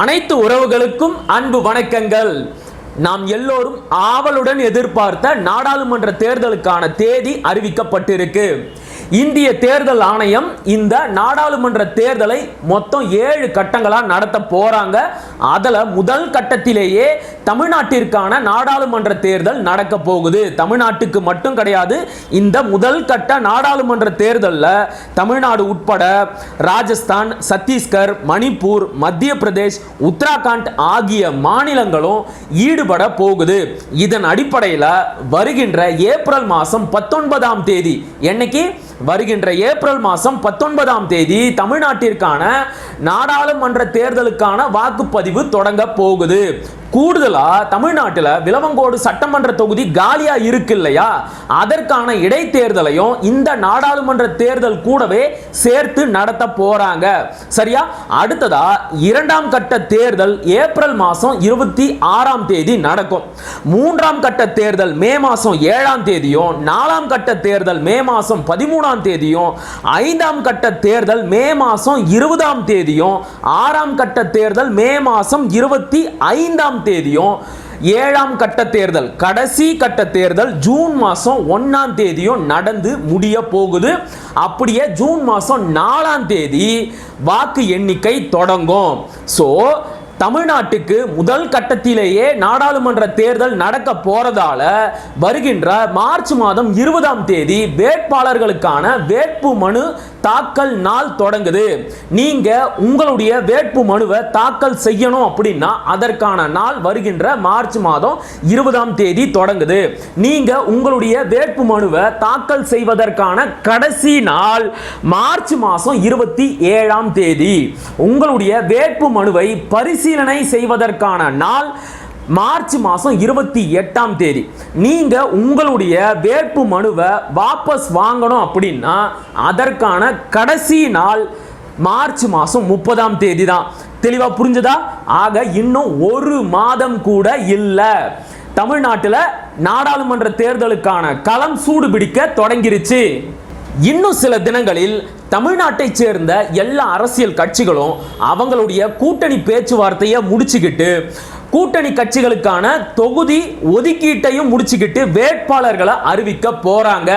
அனைத்து உறவுகளுக்கும் அன்பு வணக்கங்கள். நாம் எல்லோரும் ஆவலுடன் எதிர்பார்த்த நாடாளுமன்ற தேர்தலுக்கான தேதி அறிவிக்கப்பட்டிருக்கு. இந்திய தேர்தல் ஆணையம் இந்த நாடாளுமன்ற தேர்தலை மொத்தம் ஏழு கட்டங்களாக நடத்த போறாங்க. அதில் முதல் கட்டத்திலேயே தமிழ்நாட்டிற்கான நாடாளுமன்ற தேர்தல் நடக்க போகுது. தமிழ்நாட்டுக்கு மட்டும் கிடையாது இந்த முதல் கட்ட நாடாளுமன்ற தேர்தலில் தமிழ்நாடு உட்பட ராஜஸ்தான் சத்தீஸ்கர் மணிப்பூர் மத்திய பிரதேஷ் உத்தராகண்ட் ஆகிய மாநிலங்களும் ஈடுபட போகுது. இதன் அடிப்படையில் வருகின்ற ஏப்ரல் மாதம் பத்தொன்பதாம் தேதி என்னைக்கு? வருகின்ற ஏப்ரல் மாதம் பத்தொன்பதாம் தேதி தமிழ்நாட்டிற்கான நாடாளுமன்ற தேர்தலுக்கான வாக்குப்பதிவு தொடங்க போகுது. கூடுதலா தமிழ்நாட்டில் விலவங்கோடு சட்டமன்ற தொகுதி காலியா இருக்கு இல்லையா அதற்கான இடைத்தேர்தலையும் இந்த நாடாளுமன்ற தேர்தல் கூடவே சேர்த்து நடத்த போறாங்க. சரியா? அடுத்ததா இரண்டாம் கட்ட தேர்தல் ஏப்ரல் மாதம் இருபத்தி ஆறாம் தேதி நடக்கும். மூன்றாம் கட்ட தேர்தல் மே மாதம் ஏழாம் தேதியும் நாலாம் கட்ட தேர்தல் மே மாதம் பதிமூணாம் தேதியும் ஐந்தாம் கட்ட தேர்தல் மே மாதம் இருபதாம் தேதியும் ஆறாம் கட்ட தேர்தல் மே மாதம் இருபத்தி ஐந்தாம் தேதியும் ஏழாம் கட்ட தேர்தல் கடைசி கட்ட தேர்தல் ஜூன் மாதம் ஒன்றாம் தேதியும் நடந்து முடிய போகுது. அப்படியே ஜூன் மாதம் நாலாம் தேதி வாக்கு எண்ணிக்கை தொடங்கும். ஸோ தமிழ்நாட்டுக்கு முதல் கட்டத்திலேயே நாடாளுமன்ற தேர்தல் நடக்க போறதால வருகின்ற மார்ச் மாதம் இருபதாம் தேதி வேட்பாளர்களுக்கான வேட்பு மனு தாக்கல் நாள் தொடங்குது. நீங்க உங்களுடைய வேட்பு மனுவை தாக்கல் செய்யணும் அப்படின்னா அதற்கான நாள் வருகின்ற மார்ச் மாதம் இருபதாம் தேதி தொடங்குது. நீங்க உங்களுடைய வேட்பு மனுவை தாக்கல் செய்வதற்கான கடைசி நாள் மார்ச் மாதம் இருபத்தி ஏழாம் தேதி. உங்களுடைய வேட்பு மனுவை பரிசீலனை செய்வதற்கான நாள் மார்ச் மாதம் இருபத்தி எட்டாம் தேதி. நீங்கள் உங்களுடைய வேட்பு மனுவை வாபஸ் வாங்கணும் அப்படின்னா அதற்கான கடைசி நாள் மார்ச் மாதம் முப்பதாம் தேதி தான் தெளிவாக புரிஞ்சுதா? ஆக இன்னும் ஒரு மாதம் கூட இல்லை. தமிழ்நாட்டில் நாடாளுமன்ற தேர்தலுக்கான களம் சூடு பிடிக்க தொடங்கிருச்சு. இன்னும் சில தினங்களில் தமிழ்நாட்டை சேர்ந்த எல்லா அரசியல் கட்சிகளும் அவங்களுடைய கூட்டணி பேச்சுவார்த்தையை முடிச்சுக்கிட்டு கூட்டணி கட்சிகளுக்கான தொகுதி ஒதுக்கீட்டையும் முடிச்சுக்கிட்டு வேட்பாளர்களை அறிவிக்க போறாங்க.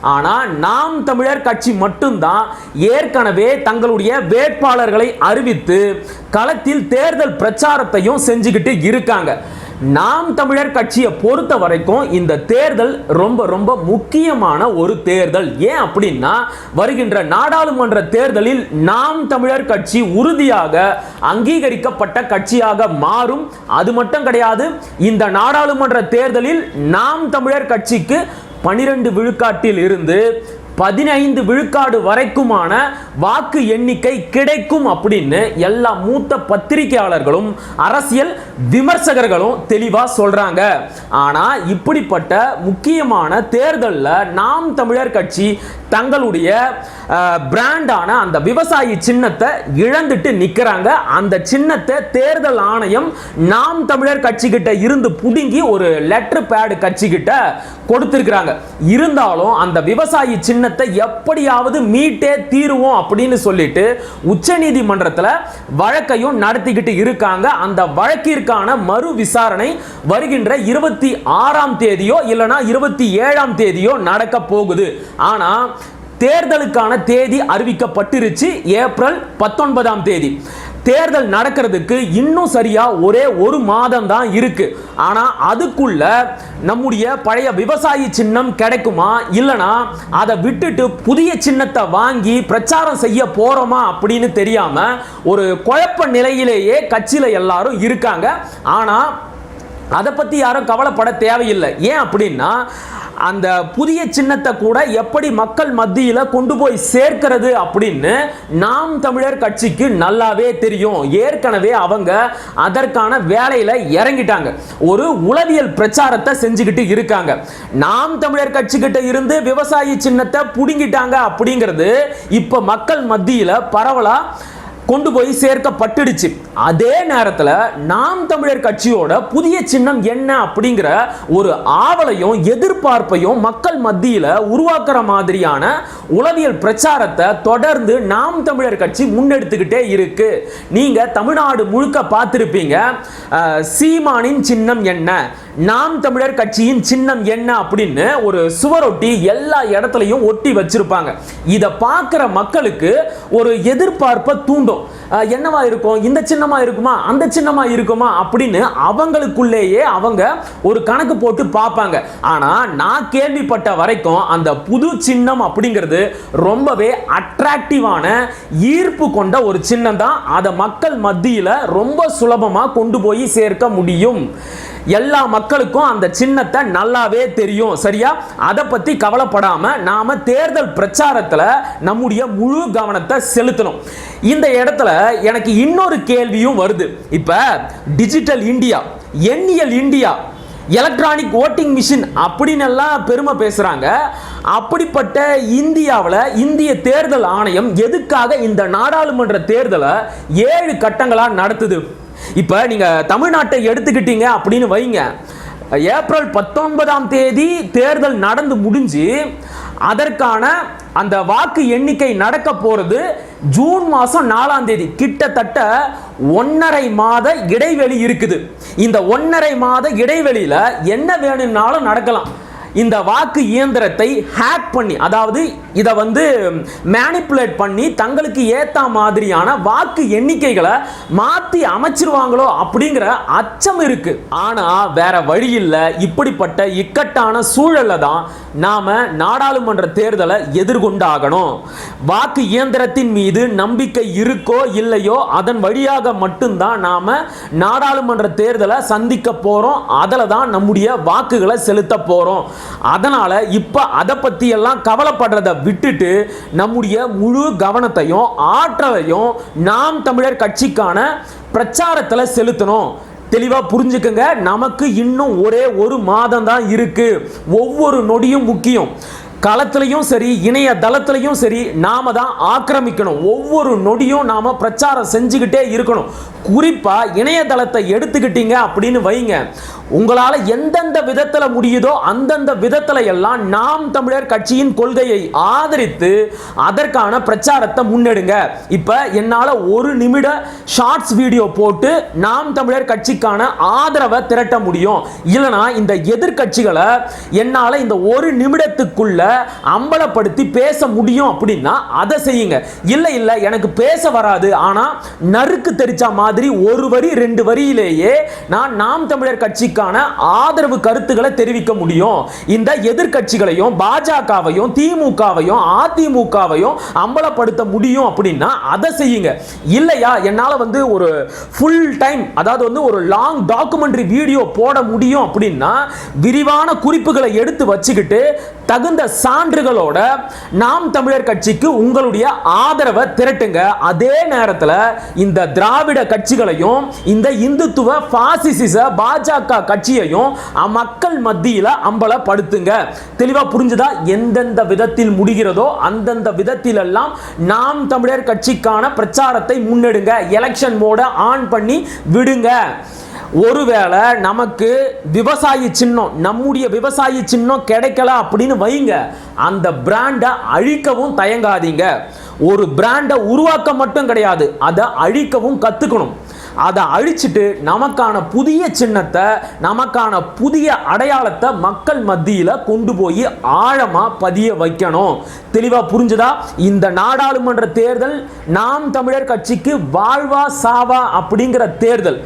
ஆனா நாம் தமிழர் கட்சி மட்டும்தான் ஏற்கனவே தங்களுடைய வேட்பாளர்களை அறிவித்து களத்தில் தேர்தல் பிரச்சாரத்தையும் செஞ்சுக்கிட்டு இருக்காங்க. நாம் தமிழர் கட்சியை பொறுத்த வரைக்கும் இந்த தேர்தல் ரொம்ப ரொம்ப முக்கியமான ஒரு தேர்தல். ஏன் அப்படின்னா வருகின்ற நாடாளுமன்ற தேர்தலில் நாம் தமிழர் கட்சி உறுதியாக அங்கீகரிக்கப்பட்ட கட்சியாக மாறும். அது மட்டும் கிடையாது இந்த நாடாளுமன்ற தேர்தலில் நாம் தமிழர் கட்சிக்கு பனிரெண்டு விழுக்காட்டில் இருந்து பதினைந்து விழுக்காடு வரைக்குமான வாக்கு எண்ணிக்கை கிடைக்கும் அப்படின்னு எல்லா மூத்த பத்திரிகையாளர்களும் அரசியல் விமர்சகர்களும் தெளிவாக சொல்கிறாங்க ஆனால் இப்படிப்பட்ட முக்கியமான தேர்தலில் நாம் தமிழர் கட்சி தங்களுடைய பிராண்டான அந்த விவசாயி சின்னத்தை இழந்துட்டு நிற்கிறாங்க அந்த சின்னத்தை தேர்தல் ஆணையம் நாம் தமிழர் கட்சிக்கிட்ட இருந்து புடுங்கி ஒரு லெட்டர் பேடு கட்சிக்கிட்ட கொடுத்துருக்குறாங்க. இருந்தாலும் அந்த விவசாயி சின்னத்தை எப்படியாவது மீட்டே தீருவோம் அப்படின்னு சொல்லிட்டு உச்சநீதிமன்றத்தில் வழக்கையும் நடத்திக்கிட்டு இருக்காங்க. அந்த வழக்கிற்கான மறு விசாரணை வருகின்ற இருபத்தி ஆறாம் தேதியோ இல்லைனா இருபத்தி ஏழாம் தேதியோ நடக்க போகுது. ஆனால் தேர்தலுக்கான தேதி அறிவிக்கப்பட்டிருச்சு ஏப்ரல் பத்தொன்பதாம் தேதி. தேர்தல் நடக்கிறதுக்கு இன்னும் சரியாக ஒரே ஒரு மாதம் தான் இருக்குது ஆனால் அதுக்குள்ள நம்முடைய பழைய விவசாயி சின்னம் கிடைக்குமா? இல்லைனா அதை விட்டுட்டு புதிய சின்னத்தை வாங்கி பிரச்சாரம் செய்ய போகிறோமா அப்படின்னு தெரியாமல் ஒரு குழப்ப நிலையிலேயே கட்சியில் எல்லாரும் இருக்காங்க. ஆனால் அதை பற்றி யாரும் கவலைப்பட தேவையில்லை. ஏன் அப்படின்னா அந்த புதிய சின்னத்தை கூட எப்படி மக்கள் மத்தியில் கொண்டு போய் சேர்க்கிறது அப்படின்னு நாம் தமிழர் கட்சிக்கு நல்லாவே தெரியும். ஏற்கனவே அவங்க அதற்கான வேலையில் இறங்கிட்டாங்க. ஒரு உளவியல் பிரச்சாரத்தை செஞ்சுக்கிட்டு இருக்காங்க. நாம் தமிழர் கட்சிக்கிட்ட இருந்து விவசாயி சின்னத்தை புடுங்கிட்டாங்க அப்படிங்கிறது இப்போ மக்கள் மத்தியில் பரவலாக கொண்டு போய் சேர்க்கப்பட்டுடுச்சு. அதே நேரத்தில் நாம் தமிழர் கட்சியோட புதிய சின்னம் என்ன அப்படிங்கிற ஒரு ஆவலையும் எதிர்பார்ப்பையும் மக்கள் மத்தியில் உருவாக்குற மாதிரியான உளவியல் பிரச்சாரத்தை தொடர்ந்து நாம் தமிழர் கட்சி முன்னெடுத்துக்கிட்டே இருக்கு. நீங்க தமிழ்நாடு முழுக்க பார்த்துருப்பீங்க. சீமானின் சின்னம் என்ன? நாம் தமிழர் கட்சியின் சின்னம் என்ன அப்படின்னு ஒரு சுவரொட்டி எல்லா இடத்துலையும் ஒட்டி வச்சிருப்பாங்க. இதை பார்க்குற மக்களுக்கு ஒரு எதிர்பார்ப்பை தூண்டும். என்னவா இருக்கும்? இந்த சின்னமா இருக்குமா? அந்த சின்னமா இருக்குமா? அப்படின்னு அவங்களுக்குள்ளேயே அவங்க ஒரு கணக்கு போட்டு பார்ப்பாங்க. ஆனா நான் கேள்விப்பட்ட வரைக்கும் அந்த புது சின்னம் அப்படிங்கிறது ரொம்பவே அட்ராக்டிவான ஈர்ப்பு கொண்ட ஒரு சின்னம் தான். அதை மக்கள் மத்தியில் ரொம்ப சுலபமா கொண்டு போய் சேர்க்க முடியும். எல்லா மக்களுக்கும் அந்த சின்னத்தை நல்லாவே தெரியும். சரியா? அதை பத்தி கவலைப்படாம நாம தேர்தல் பிரச்சாரத்துல நம்முடைய முழு கவனத்தை செலுத்தணும். இந்த இடத்துல எனக்கு இன்னொரு கேள்வியும் வருது. இப்போ டிஜிட்டல் இந்தியா எண்ணியல் இந்தியா எலக்ட்ரானிக் ஓட்டிங் மிஷின் அப்படின்னு எல்லாம் பெருமை பேசுகிறாங்க அப்படிப்பட்ட இந்தியாவில் இந்திய தேர்தல் ஆணையம் எதுக்காக இந்த நாடாளுமன்ற தேர்தலை ஏழு கட்டங்களாக நடத்துது? இப்போ நீங்கள் தமிழ்நாட்டை எடுத்துக்கிட்டீங்க அப்படின்னு வைங்க. ஏப்ரல் பத்தொன்பதாம் தேதி தேர்தல் நடந்து முடிஞ்சு அதற்கான அந்த வாக்கு எண்ணிக்கை நடக்க போறது ஜூன் மாதம் நாலாம் தேதி. கிட்டத்தட்ட ஒன்னரை மாத இடைவெளி இருக்குது. இந்த ஒன்னரை மாத இடைவெளியில என்ன வேணும்னாலும் நடக்கலாம். இந்த வாக்கு இயந்திரத்தை ஹேக் பண்ணி அதாவது இதை வந்து மேனிப்புலேட் பண்ணி தங்களுக்கு ஏற்ற மாதிரியான வாக்கு எண்ணிக்கைகளை மாற்றி அமைச்சிருவாங்களோ அப்படிங்கிற அச்சம் இருக்கு. ஆனால் வேற வழி இல்லை. இப்படிப்பட்ட இக்கட்டான சூழலில் தான் நாம் நாடாளுமன்ற தேர்தலை எதிர்கொண்டாகணும். வாக்கு இயந்திரத்தின் மீது நம்பிக்கை இருக்கோ இல்லையோ அதன் வழியாக மட்டும்தான் நாம் நாடாளுமன்ற தேர்தலை சந்திக்க போகிறோம் அதில் தான் நம்முடைய வாக்குகளை செலுத்த போகிறோம் அதனால் இப்போ அதை பற்றியெல்லாம் கவலைப்படுறதை கவலைப்படுறத விட்டுட்டு நம்முடைய முழு கவனத்தையும் ஆற்றலையும் நாம் தமிழர் கட்சிக்கான பிரச்சாரத்தில் செலுத்தணும். தெளிவாக புரிஞ்சுக்கங்க. நமக்கு இன்னும் ஒரே ஒரு மாதம் தான் இருக்குது ஒவ்வொரு நொடியும் முக்கியம். களத்திலையும் சரி இணைய தளத்திலையும் சரி நாம தான் ஆக்கிரமிக்கணும். ஒவ்வொரு நொடியும் நாம் பிரச்சாரம் செஞ்சுக்கிட்டே இருக்கணும். குறிப்பாக இணையதளத்தை எடுத்துக்கிட்டீங்க அப்படின்னு வைங்க. உங்களால் எந்தெந்த விதத்தில் முடியுதோ அந்தந்த விதத்தில் எல்லாம் நாம் தமிழர் கட்சியின் கொள்கையை ஆதரித்து அதற்கான பிரச்சாரத்தை முன்னெடுங்க. இப்போ என்னால் ஒரு நிமிட ஷார்ட்ஸ் வீடியோ போட்டு நாம் தமிழர் கட்சிக்கான ஆதரவை திரட்ட முடியும். இல்லைனா இந்த எதிர்க்கட்சிகளை என்னால் இந்த ஒரு நிமிடத்துக்குள்ள அம்பலப்படுத்தி பேச முடியும் அப்படின்னா அதை செய்யுங்க. இல்லை இல்லை எனக்கு பேச வராது. ஆனால் நறுக்கு தெரிச்சா மாதிரி ஒரு வரி ரெண்டு வரியிலேயே நான் நாம் தமிழர் கட்சிக்கான ஆதரவு கருத்துக்களை தெரிவிக்க முடியும். இந்த எதிர்கட்சிகளையும் பாஜகவையும் திமுகவையும் அதிமுகவையும் அம்பலப்படுத்த முடியும் அப்படின்னா அதை செய்யுங்க. இல்லையா? என்னால வந்து ஒரு ஃபுல் டைம் அதாவது வந்து ஒரு லாங் டாக்குமெண்ட்ரி வீடியோ போட முடியும் அப்படின்னா விரிவான குறிப்புகளை எடுத்து வச்சுக்கிட்டு தகுந்த சான்றுகளோட நாம் தமிழர் கட்சிக்கு உங்களுடைய ஆதரவை திரட்டுங்க. அதே நேரத்தில் இந்த திராவிட கட்சிகளையும் இந்த இந்துத்துவ பாசிசிச பாஜக கட்சியையும் மக்கள் மத்தியில் அம்பலப்படுத்துங்க தெளிவாக புரிஞ்சுதா? எந்தெந்த விதத்தில் முடிகிறதோ அந்தந்த விதத்திலெல்லாம் நாம் தமிழர் கட்சிக்கான பிரச்சாரத்தை முன்னெடுங்க. எலெக்ஷன் மோட ஆன் பண்ணி விடுங்க. ஒருவேளை நமக்கு விவசாயி சின்னம் நம்முடைய விவசாயி சின்னம் கிடைக்கல அப்படின்னு வைங்க. அந்த பிராண்டை அழிக்கவும் தயங்காதீங்க. ஒரு பிராண்டை உருவாக்க மட்டும் கிடையாது. அதை அழிக்கவும் கற்றுக்கணும் அதை அழிச்சிட்டு நமக்கான புதிய சின்னத்தை நமக்கான புதிய அடையாளத்தை மக்கள் மத்தியில் கொண்டு போய் ஆழமாக பதிய வைக்கணும். தெளிவாக புரிஞ்சுதா? இந்த நாடாளுமன்ற தேர்தல் நாம் தமிழர் கட்சிக்கு வாழ்வா சாவா அப்படிங்கிற தேர்தல்.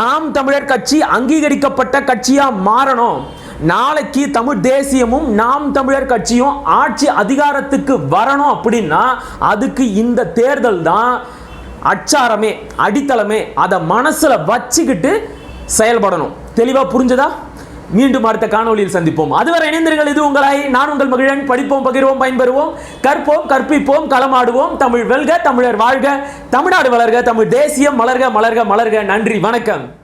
நாம் தமிழர் கட்சி அங்கீகரிக்கப்பட்ட கட்சியாக மாறணும். நாளைக்கு தமிழ் தேசியமும் நாம் தமிழர் கட்சியும் ஆட்சி அதிகாரத்துக்கு வரணும் அப்படின்னா அதுக்கு இந்த தேர்தல் தான் அச்சாரமே அடித்தளமே அதை மனசில் வச்சுக்கிட்டு செயல்படணும். தெளிவாக புரிஞ்சதா? மீண்டும் அடுத்த காணொளியில் சந்திப்போம். அதுவரை இணைந்திருங்கள். இது உங்களாய். நான் உங்கள் மகிழன். படிப்போம் பகிர்வோம் பயன்பெறுவோம். கற்போம் கற்பிப்போம் களமாடுவோம். தமிழ் வெல்க தமிழர் வாழ்க. தமிழ்நாடு வளர்க தமிழ் தேசியம் மலர்க மலர்க மலர்க. நன்றி வணக்கம்.